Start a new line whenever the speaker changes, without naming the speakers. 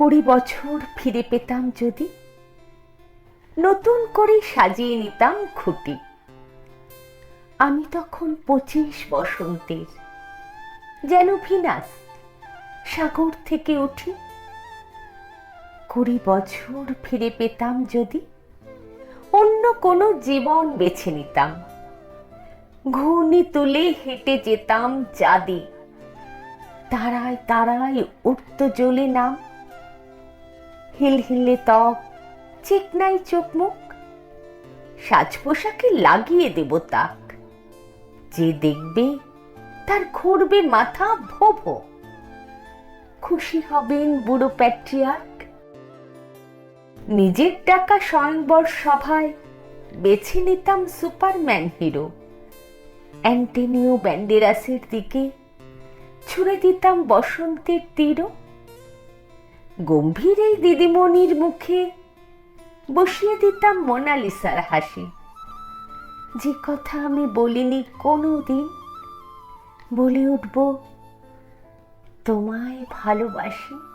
কুড়ি বছর ফিরে পেতাম যদি। নতুন করে সাজিয়ে নিতাম খুঁটি। আমি তখন পঁচিশ বসন্তের, যেন ভিনাস সাগর থেকে উঠি। কুড়ি বছর ফিরে পেতাম যদি, অন্য কোনো জীবন বেছে নিতাম। ঘূর্ণি তুলে হেঁটে যেতাম চাঁদি। তারায় তারায় উঠত জ্বলে নাম। হিল হিলে ত্বক, চিকনাই চোখ মুখ সাজ পোশাকে লাগিয়ে দেব তাক। যে দেখবে তার ঘুরবে মাথা ভোভো। খুশি হবেন বুড়ো প্যাট্রিয়ার্ক। নিজের টাকা স্বয়ংবর সভায় বেছে নিতাম সুপারম্যান হিরো। অ্যান্টেনিও ব্যান্ডেরাসের দিকে ছুড়ে দিতাম বসন্তের তীরও। গম্ভীর এই দিদিমণির মুখে বসিয়ে দিতাম মোনালিসার হাসি। যে কথা আমি বলিনি কোনো দিন বলে উঠব, তোমায় ভালোবাসি।